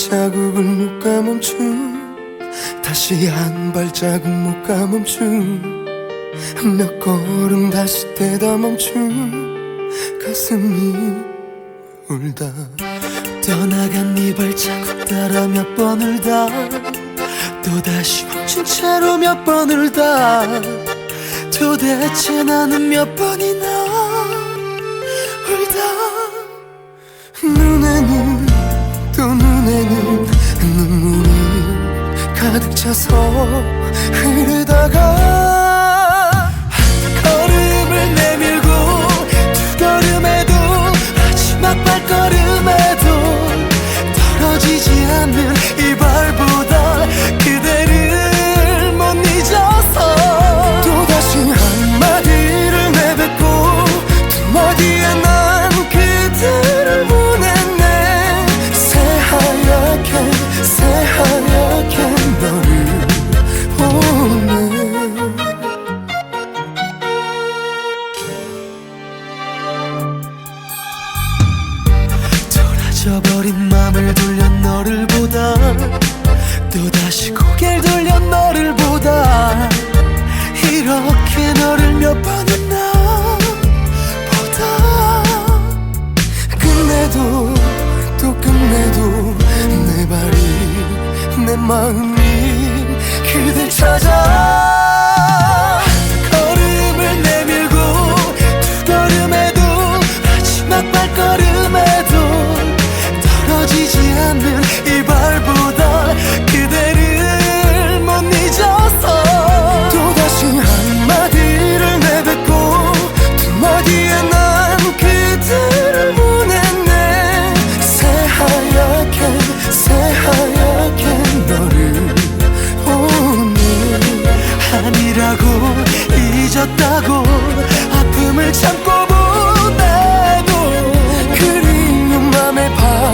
발자국을 못 가멈추. 다시 한 발자국 못 가멈추. 몇 걸음 다시 떼다 멈추. 가슴이 울다. 떠나간 네 발자국 따라 몇번 울다. 또다시 멈춘 채로 몇번 울다. 도대체 나는 몇 번이나 울다. 눈에는 가득 차서 흐르다가 한 걸음을 내 돌아져버린 맘을 돌려 너를 보다. 또다시 고개를 돌려 너를 보다. 이렇게 너를 몇 번이나 보다. 끝내도 또 끝내도 내 발이 내 찾아 아니라고 잊었다고 아픔을 참고 보내도 그리운 맘에 봐